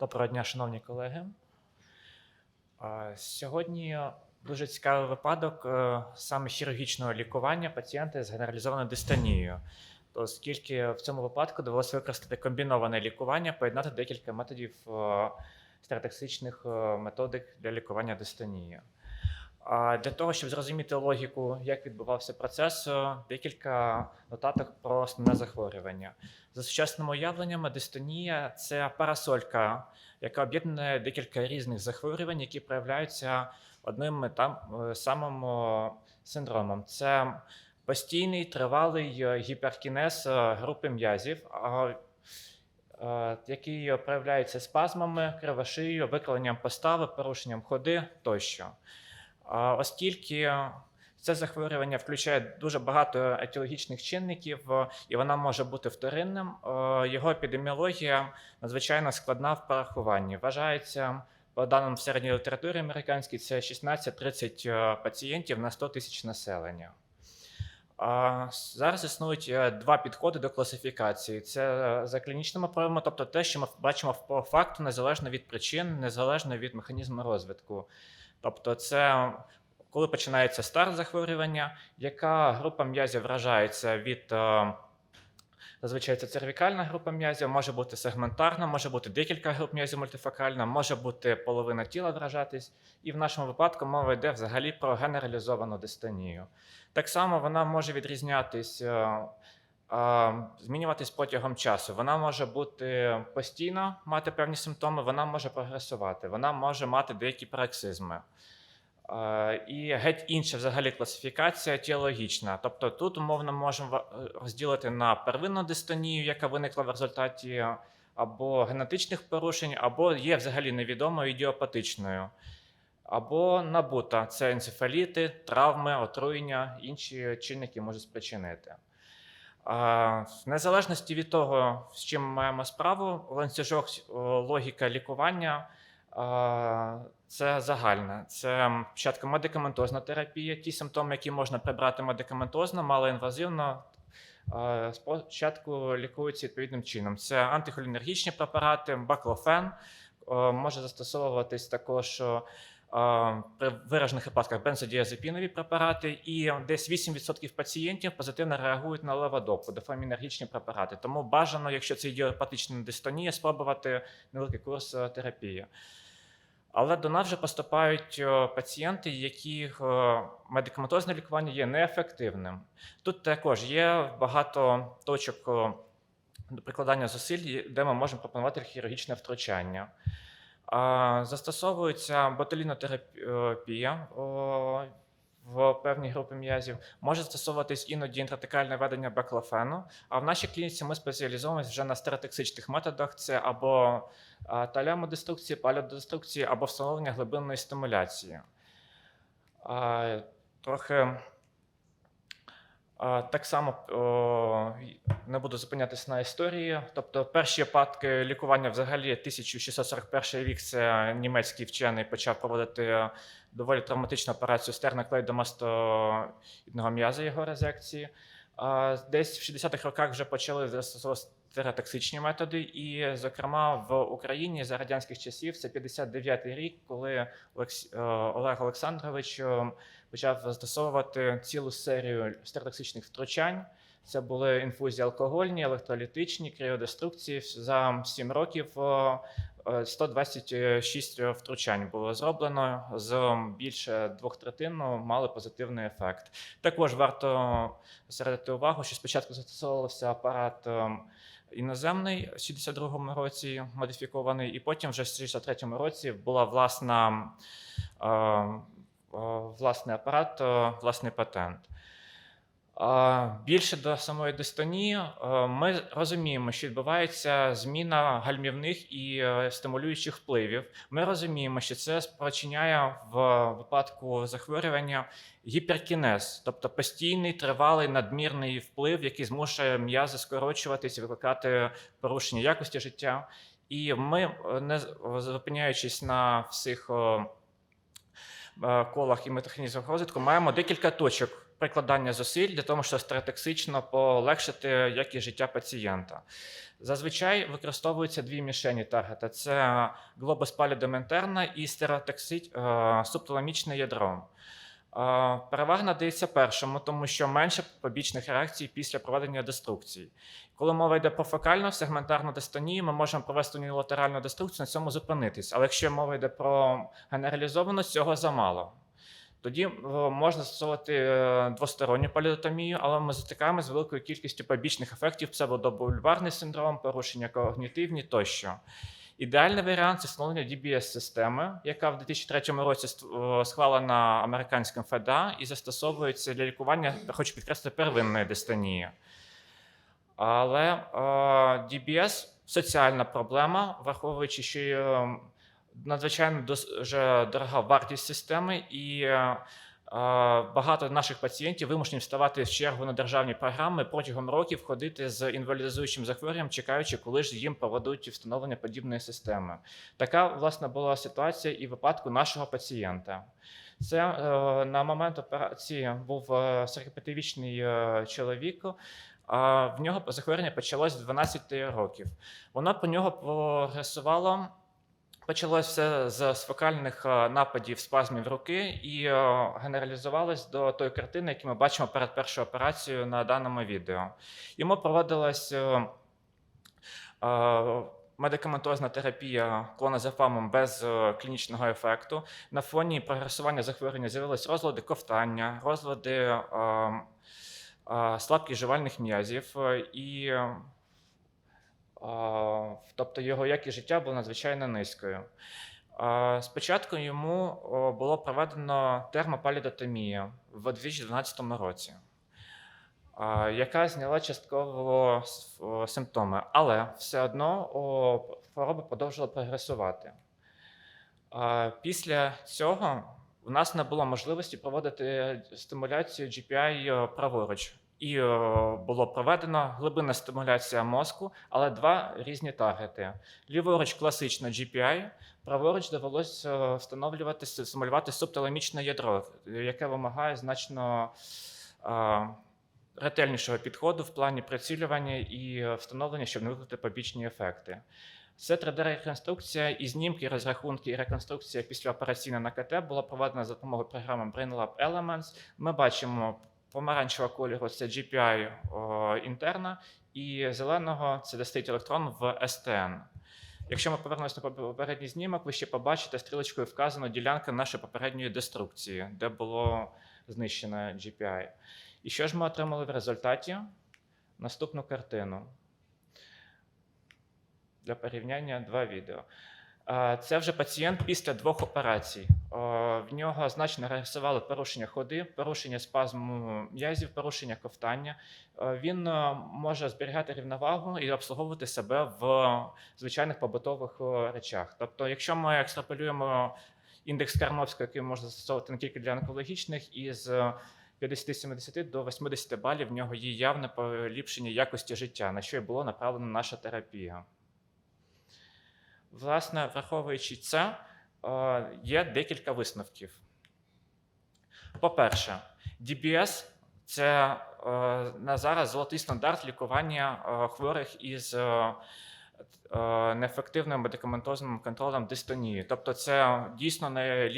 Доброго дня, шановні колеги. Сьогодні дуже цікавий випадок е, саме хірургічного лікування пацієнта з генералізованою дистонією, оскільки в цьому випадку довелося використати комбіноване лікування, поєднати декілька методів стратексичних е, методик для лікування дистонії. А Для того, щоб зрозуміти логіку, як відбувався процес, е, декілька нотаток про основне захворювання. За сучасними уявленнями, дистонія це парасолька, яка об'єднує декілька різних захворювань, які проявляються одним там е, самим е, синдромом. Це постійний тривалий гіперкінез групи м'язів, який проявляється спазмами, кривошиєю, викривленням постави, порушенням ходи тощо. Оскільки це захворювання включає дуже багато етіологічних чинників, е, і вона може бути вторинним. е, Його епідеміологія надзвичайно складна в порахуванні. Вважається, по даним середньої літературі американській, це 16-30 е, пацієнтів на 100 тисяч населення. Зараз існують два підходи до класифікації: це за клінічними проявами, тобто те, що ми бачимо по факту, незалежно від причин, незалежно від механізму розвитку. Тобто, це коли починається старт захворювання, яка група м'язів вражається від е, зазвичай це цервікальна група м'язів, може бути сегментарна, може бути декілька груп м'язів мультифокальна, може бути половина тіла вражатись, і в нашому випадку мова йде взагалі про генералізовану дистонію. Так само вона може відрізнятись. Змінюватись протягом часу. Вона може бути постійно, мати певні симптоми, вона може прогресувати, вона може мати деякі парексизми. Е, І геть інша взагалі класифікація теологічна. Тобто тут умовно можемо розділити на первинну дистонію, яка виникла в результаті або генетичних порушень, або є взагалі невідомою ідіопатичною, або набута це енцефаліти, травми, отруєння, інші чинники можуть спричинити. В незалежності від того, з чим ми маємо справу, ланцюжок логіка лікування це загальне. Це спочатку медикаментозна терапія, ті симптоми, які можна прибрати медикаментозно, малоінвазивно. а, Спочатку лікуються відповідним чином. Це антихолінергічні препарати, баклофен може застосовуватись також при виражених випадках бензодіазепінові препарати, і десь 8% пацієнтів позитивно реагують на леводопу, дофамінергічні препарати. Тому бажано, якщо це ідіопатична дистонія, спробувати невеликий курс е, терапії. Але до нас вже поступають е, пацієнти, яких е, медикаментозне лікування є неефективним. Тут також є багато точок прикладання зусиль, де ми можемо пропонувати хірургічне втручання. Застосовується ботулінотерапія в певній групі м'язів. Може застосовуватись іноді інтратекальне ведення беклофену. А в нашій клініці ми спеціалізуємося вже на стереотоксичних методах: це або талямодеструкції, палеодеструкції, або встановлення глибинної стимуляції. Трохи Так само не буду зупинятися на історії. Тобто, перші випадки лікування взагалі 1641 рік це німецький вчений почав проводити доволі травматичну операцію стерноклейдомастоїдного м'яза його резекції. Десь в 60-х роках вже почали застосовувати стереотоксичні методи, і, зокрема, в Україні за радянських часів це 59-й рік, коли Олег Олександрович почав застосовувати цілу серію стереотоксичних втручань. Це були інфузії алкогольні, електролітичні, кріодеструкції. За 7 років е, е, 126 втручань було зроблено. З більше двох третин мали позитивний ефект. Також варто зосередити увагу, що спочатку застосовувався апарат іноземний в 62-му році, модифікований, і потім вже в 63-му році була власна. е, власний апарат, е, власний патент. Більше до самої дистонії е, ми розуміємо, що відбувається зміна гальмівних і е, стимулюючих впливів. Ми розуміємо, що це спричиняє в випадку захворювання гіперкінез, тобто постійний тривалий надмірний вплив, який змушує м'язи скорочуватись, викликати порушення якості життя. І ми, е, не зупиняючись на всіх. Е, колах і метаханізмах розвитку маємо декілька точок прикладання зусиль для того, щоб стратексично полегшити якість життя пацієнта. Зазвичай використовуються дві мішені таргета: це глобус палідоментерна і стеротоксичне субталамічне ядро. Перевага надається першому, тому що менше побічних реакцій після проведення деструкцій. Коли мова йде про фокальну сегментарну дистонію, ми можемо провести уніlaterальну деструкцію, на цьому зупинитись. Але якщо мова йде про генералізовану, цього замало. Тоді е, можна застосовувати е, двосторонню паліотомію, але ми затикаємося з великою кількістю побічних ефектів, псевдобульварний синдром, порушення когнітивні тощо. Ідеальний варіант це встановлення DBS-системи, яка в 2003 році схвалена американським ФДА і застосовується для лікування, хочу підкреслити, первинної дистонії. Але е, DBS соціальна проблема, враховуючи, що е, надзвичайно дуже дорога вартість системи, і е, багато наших пацієнтів вимушені вставати в чергу на державні програми протягом років ходити з інвалідизуючим захворюванням, чекаючи, коли ж їм проведуть встановлення подібної системи. Така власне була ситуація і в випадку нашого пацієнта. Це е, на момент операції був е, 45-річний е, чоловік. А в нього захворювання почалось з 12 років. Воно по нього прогресувало. Почалося з фокальних е, нападів спазмів руки і е, генералізувалось до тої картини, яку ми бачимо перед першою операцією на даному відео. Йому проводилась е, медикаментозна терапія клоназепамом без клінічного ефекту. На фоні прогресування захворювання з'явились розлади ковтання, розлади слабкість жувальних м'язів і Тобто його якість життя була надзвичайно низькою. Спочатку йому було проведено термопалідотомія в 2012 році, яка зняла частково симптоми, але все одно хвороба продовжила прогресувати. Після цього у нас не було можливості проводити стимуляцію GPI праворуч. І е, було проведено глибинна стимуляція мозку, але два різні таргети. Ліворуч класична GPI, праворуч довелося встановлювати стимулювати субталамічне ядро, яке вимагає значно е, ретельнішого підходу в плані прицілювання і е, встановлення, щоб не викликати побічні ефекти. Це 3D-реконструкція і знімки, розрахунки, і реконструкція післяопераційна на КТ була проведена за допомогою програми BrainLab Elements. Ми бачимо помаранчевого кольору це GPI інтерна, і зеленого це State електрон в STN. Якщо ми повернемося на попередній знімок, ви ще побачите стрілочкою вказано ділянка нашої попередньої деструкції, де було знищено GPI. І що ж ми отримали в результаті? Наступну картину. Для порівняння два відео. Це вже пацієнт після двох операцій. В нього значно регресували порушення ходи, порушення спазму м'язів, порушення ковтання. Він е, може зберігати рівновагу і обслуговувати себе в звичайних побутових речах. Тобто, якщо ми екстраполюємо індекс Карновського, який можна застосовувати не тільки для онкологічних, із 50-70 до 80 балів в нього є явне поліпшення якості життя, на що і було направлена наша терапія. Власне, враховуючи це, е, є декілька висновків. По-перше, DBS це е, на зараз золотий стандарт лікування е, хворих із неефективним медикаментозним контролем дистонії. Тобто, це дійсно не